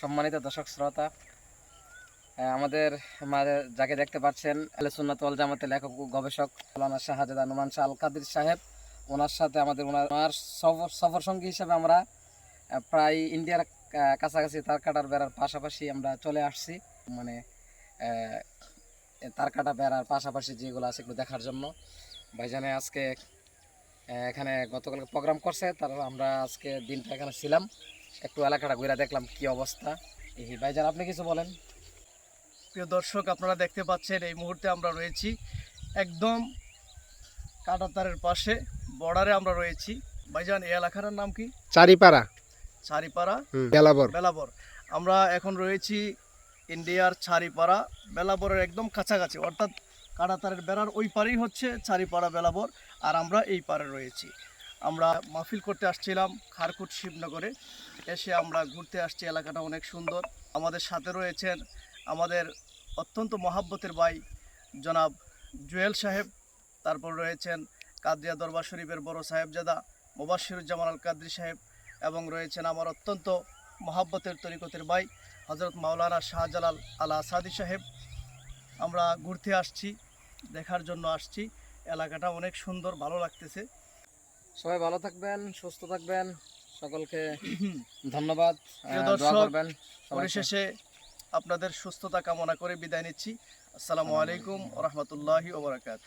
সম্মানিত দর্শক শ্রোতা আমাদের যাকে দেখতে পাচ্ছেন আলে সুন্নাত ওয়াল জামাতের লেখক ও গবেষক মৌলানা শাহজাদা নুমান শাহ আল কাদির সাহেব। ওনার সাথে আমাদের ওনার সফর সঙ্গী হিসেবে আমরা প্রায় ইন্ডিয়ার কাছাকাছি তার কাটার বেড়ার পাশাপাশি আমরা চলে আসছি। মানে তার কাটা বেড়ার পাশাপাশি যেগুলো আছে এগুলো দেখার জন্য। ভাইজানে আজকে এখানে গতকাল প্রোগ্রাম করছে তার আমরা আজকে দিনটা এখানে ছিলাম। একটু এলাকাটা ঘুরে দেখলাম কি অবস্থা। এই ভাইজান আপনি কিছু বলেন? প্রিয় দর্শক আপনারা দেখতে পাচ্ছেন এই মুহূর্তে আমরা রয়েছি একদম কাটাতারের পাশে বর্ডারে আমরা রয়েছি। ভাইজান এই এলাকার নাম কি? চারিপাড়া। ছারিপাড়া বেলাবর। বেলাবর। আমরা এখন রয়েছি ইন্ডিয়ার ছারিপাড়া বেলাবরের একদম কাছাকাছি অর্থাৎ কাটাতারের বেড়ার ওই পারেই হচ্ছে ছারিপাড়া বেলাবর আর আমরা এই পারে রয়েছি। আমরা মাহফিল করতে আসছিলাম খারকুট শিবনগরে। এসে আমরা ঘুরতে আসছি, এলাকাটা অনেক সুন্দর। আমাদের সাথে রয়েছেন আমাদের অত্যন্ত মহাব্বতের ভাই জনাব জুয়েল সাহেব, তারপর রয়েছেন কাদরিয়া দরবার শরীফের বড় সাহেবজাদা মুবাশিরুজ্জামান আল কাদরি সাহেব এবং রয়েছেন আমার অত্যন্ত মহাব্বতের তরিকতের ভাই হজরত মাওলানা শাহজালাল আল আসাদি সাহেব। আমরা ঘুরতে আসছি, দেখার জন্য আসছি। এলাকাটা অনেক সুন্দর, ভালো লাগতেছে। সবাই ভালো থাকবেন সুস্থ থাকবেন। সকলকে ধন্যবাদ করবেন পরিশেষে আপনাদের সুস্থতা কামনা করে বিদায় নিচ্ছি। আসসালামু আলাইকুম রহমতুল্লাহি ওবরাকাত